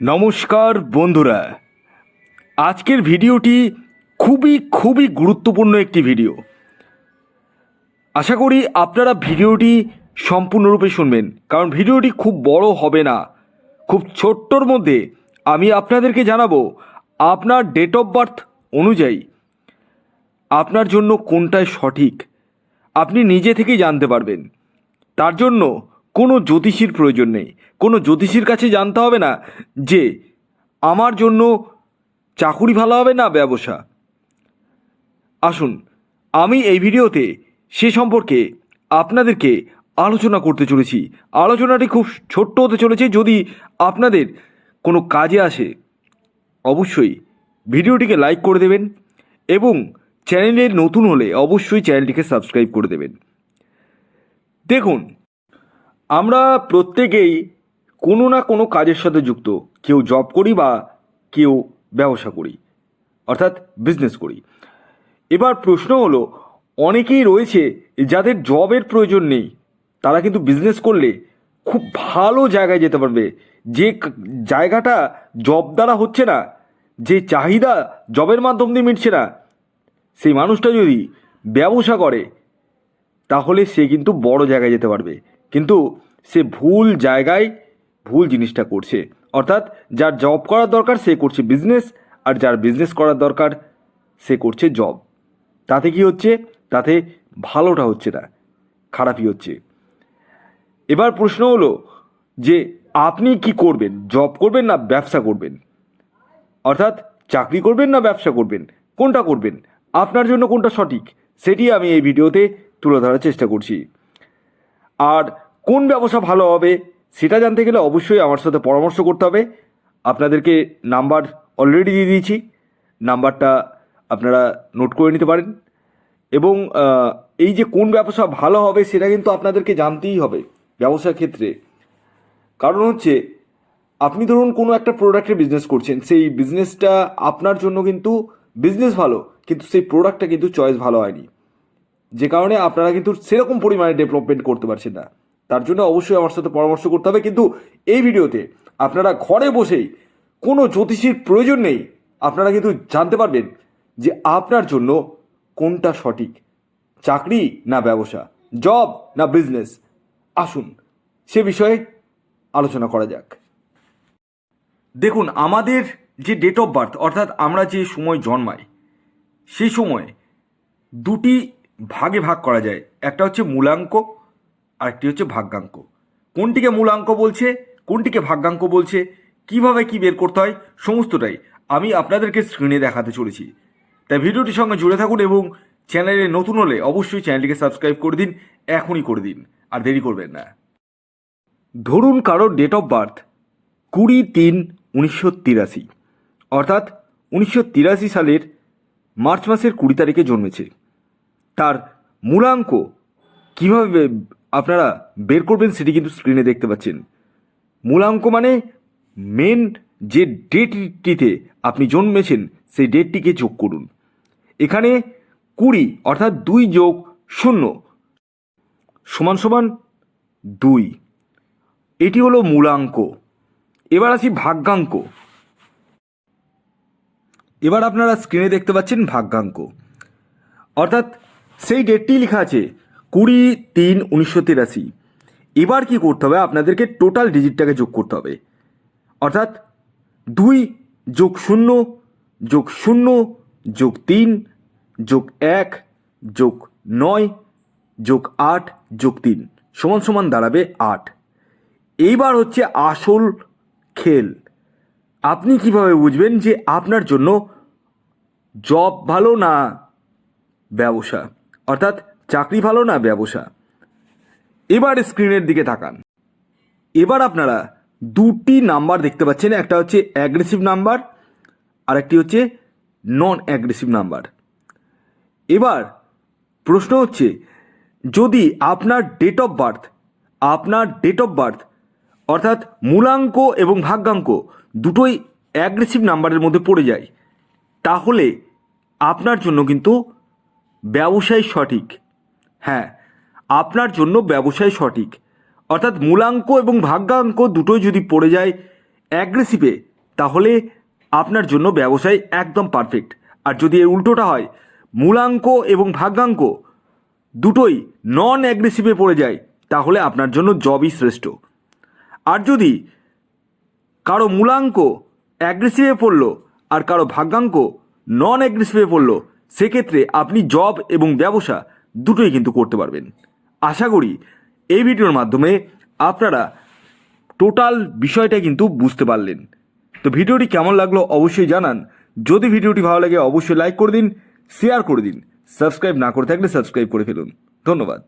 নমস্কার বন্ধুরা। আজকের ভিডিওটি খুবই খুবই গুরুত্বপূর্ণ একটি ভিডিও। আশা করি আপনারা ভিডিওটি সম্পূর্ণরূপে শুনবেন, কারণ ভিডিওটি খুব বড় হবে না। খুব ছোট্টর মধ্যে আমি আপনাদেরকে জানাব আপনার ডেট অফ বার্থ অনুযায়ী আপনার জন্য কোনটাই সঠিক। আপনি নিজে থেকেই জানতে পারবেন। তার জন্য কোনো জ্যোতিষীর প্রয়োজন নেই। কোনো জ্যোতিষীর কাছে জানতে হবে না যে আমার জন্য চাকুরি ভালো হবে না ব্যবসা। আসুন, আমি এই ভিডিওতে সে সম্পর্কে আপনাদেরকে আলোচনা করতে চলেছি। আলোচনাটি খুব ছোট্ট হতে চলেছে। যদি আপনাদের কোনো কাজে আসে, অবশ্যই ভিডিওটিকে লাইক করে দেবেন এবং চ্যানেলে নতুন হলে অবশ্যই চ্যানেলটিকে সাবস্ক্রাইব করে দেবেন। দেখুন আমরা প্রত্যেকেই কোনো না কোনো কাজের সাথে যুক্ত। কেউ জব করি বা কেউ ব্যবসা করি, অর্থাৎ বিজনেস করি। এবার প্রশ্ন হলো, অনেকেই রয়েছে যাদের জবের প্রয়োজন নেই, তারা কিন্তু বিজনেস করলে খুব ভালো জায়গায় যেতে পারবে। যে জায়গাটা জব দ্বারা হচ্ছে না, যে চাহিদা জবের মাধ্যম দিয়ে মিটছে না, সেই মানুষটা যদি ব্যবসা করে, তাহলে সে কিন্তু বড় জায়গায় যেতে পারবে। কিন্তু সে ভুল জায়গায় ভুল জিনিসটা করছে। অর্থাৎ যার জব করার দরকার সে করছে বিজনেস আর যার বিজনেস করার দরকার সে করছে জব তাতে কি হচ্ছে? তাতে ভালোটা হচ্ছে না, খারাপই হচ্ছে। এবার প্রশ্ন হলো যে আপনি কি করবেন? জব করবেন না ব্যবসা করবেন? অর্থাৎ চাকরি করবেন না ব্যবসা করবেন? কোনটা করবেন? আপনার জন্য কোনটা সঠিক? সেটি আমি এই ভিডিওতে তুলে ধরার চেষ্টা করছি। আর কোন ব্যবসা ভালো হবে সেটা জানতে গেলে অবশ্যই আমার সাথে পরামর্শ করতে হবে। আপনাদেরকে নাম্বার অলরেডি দিয়ে দিয়েছি। নাম্বারটা আপনারা নোট করে নিতে পারেন। এবং এই যে কোন ব্যবসা ভালো হবে সেটা কিন্তু আপনাদেরকে জানতেই হবে ব্যবসার ক্ষেত্রে। কারণ হচ্ছে, আপনি ধরুন কোনো একটা প্রোডাক্টের বিজনেস করছেন, সেই বিজনেসটা আপনার জন্য কিন্তু বিজনেস ভালো, কিন্তু সেই প্রোডাক্টটা কিন্তু চয়েস ভালো হয়নি। যে কারণে আপনারা কিন্তু সেরকম পরিমাণে ডেভেলপমেন্ট করতে পারছেন না। তার জন্য অবশ্যই আমার সাথে পরামর্শ করতে হবে। কিন্তু এই ভিডিওতে আপনারা ঘরে বসেই কোনো জ্যোতিষীর প্রয়োজন নেই, আপনারা কিন্তু জানতে পারবেন যে আপনার জন্য কোনটা সঠিক। চাকরি না ব্যবসা জব না বিজনেস আসুন, সে বিষয়ে আলোচনা করা যাক। দেখুন, আমাদের যে ডেট অফ বার্থ অর্থাৎ আমরা যে সময় জন্মাই, সেই সময় দুটি ভাগে ভাগ করা যায়। একটা হচ্ছে মূলাঙ্ক আর একটি হচ্ছে ভাগ্যাঙ্ক। কোনটিকে মূলাঙ্ক বলছে, কোনটিকে ভাগ্যাঙ্ক বলছে, কীভাবে কি বের করতে হয়, সমস্তটাই আমি আপনাদেরকে স্ক্রিনে দেখাতে চলেছি। তাই ভিডিওটির সঙ্গে জুড়ে থাকুন এবং চ্যানেলে নতুন হলে অবশ্যই চ্যানেলটিকে সাবস্ক্রাইব করে দিন, এখনই করে দিন, আর দেরি করবেন না। ধরুন কারোর ডেট অফ বার্থ কুড়ি তিন উনিশশো তিরাশি, অর্থাৎ উনিশশো তিরাশি সালের মার্চ মাসের কুড়ি তারিখে জন্মেছে। তার মূলাঙ্ক কীভাবে আপনারা বের করবেন সেটি কিন্তু স্ক্রিনে দেখতে পাচ্ছেন। মূলাঙ্ক মানে মেন যে ডেটটিতে আপনি জন্মেছেন, সেই ডেটটিকে যোগ করুন। এখানে কুড়ি অর্থাৎ দুই যোগ শূন্য সমান সমান দুই। এটি হলো মূলাঙ্ক। এবার আসি ভাগ্যাঙ্ক। এবার আপনারা স্ক্রিনে দেখতে পাচ্ছেন ভাগ্যাঙ্ক। অর্থাৎ সেই ডেটটি লেখা আছে কুড়ি তিন উনিশশো তিরাশি। এবার কি করতে হবে? আপনাদেরকে টোটাল ডিজিটটাকে যোগ করতে হবে। অর্থাৎ দুই যোগ শূন্য যোগ শূন্য, যোগ তিন, যোগ এক, যোগ নয়, যোগ আট, যোগ তিন। সমান সমান দাঁড়াবে আট। এইবার হচ্ছে আসল খেল। আপনি কীভাবে বুঝবেন যে আপনার জন্য জব ভালো না ব্যবসা? অর্থাৎ চাকরি ভালো না ব্যবসা। এবার স্ক্রিনের দিকে তাকান। এবার আপনারা দুটি নাম্বার দেখতে পাচ্ছেন, একটা হচ্ছে অ্যাগ্রেসিভ নাম্বার আর একটি হচ্ছে নন অ্যাগ্রেসিভ নাম্বার। এবার প্রশ্ন হচ্ছে, যদি আপনার ডেট অফ বার্থ আপনার ডেট অফ বার্থ অর্থাৎ মূলাঙ্ক এবং ভাগ্যাঙ্ক দুটোই অ্যাগ্রেসিভ নাম্বারের মধ্যে পড়ে যায়, তাহলে আপনার জন্য কিন্তু ব্যবসায় সঠিক। হ্যাঁ আপনার জন্য ব্যবসায় সঠিক। অর্থাৎ মূলাঙ্ক এবং ভাগ্যাঙ্ক দুটোই যদি পড়ে যায় অ্যাগ্রেসিভে তাহলে আপনার জন্য ব্যবসায় একদম পারফেক্ট আর যদি এর উল্টোটা হয়, মূলাঙ্ক এবং ভাগ্যাঙ্ক দুটোই নন অ্যাগ্রেসিভে পড়ে যায়, তাহলে আপনার জন্য জবই শ্রেষ্ঠ। আর যদি কারও মূলাঙ্ক অ্যাগ্রেসিভে পড়ল, আর কারও ভাগ্যাঙ্ক নন অ্যাগ্রেসিভে পড়ল সেক্ষেত্রে আপনি জব এবং ব্যবসা দুটোই কিন্তু করতে পারবেন। আশা করি এই ভিডিওর মাধ্যমে আপনারা টোটাল বিষয়টা কিন্তু বুঝতে পারলেন। তো ভিডিওটি কেমন লাগল অবশ্যই জানান। যদি ভিডিওটি ভালো লাগে অবশ্যই লাইক করে দিন শেয়ার করে দিন সাবস্ক্রাইব না করে থাকলে সাবস্ক্রাইব করে ফেলুন। ধন্যবাদ।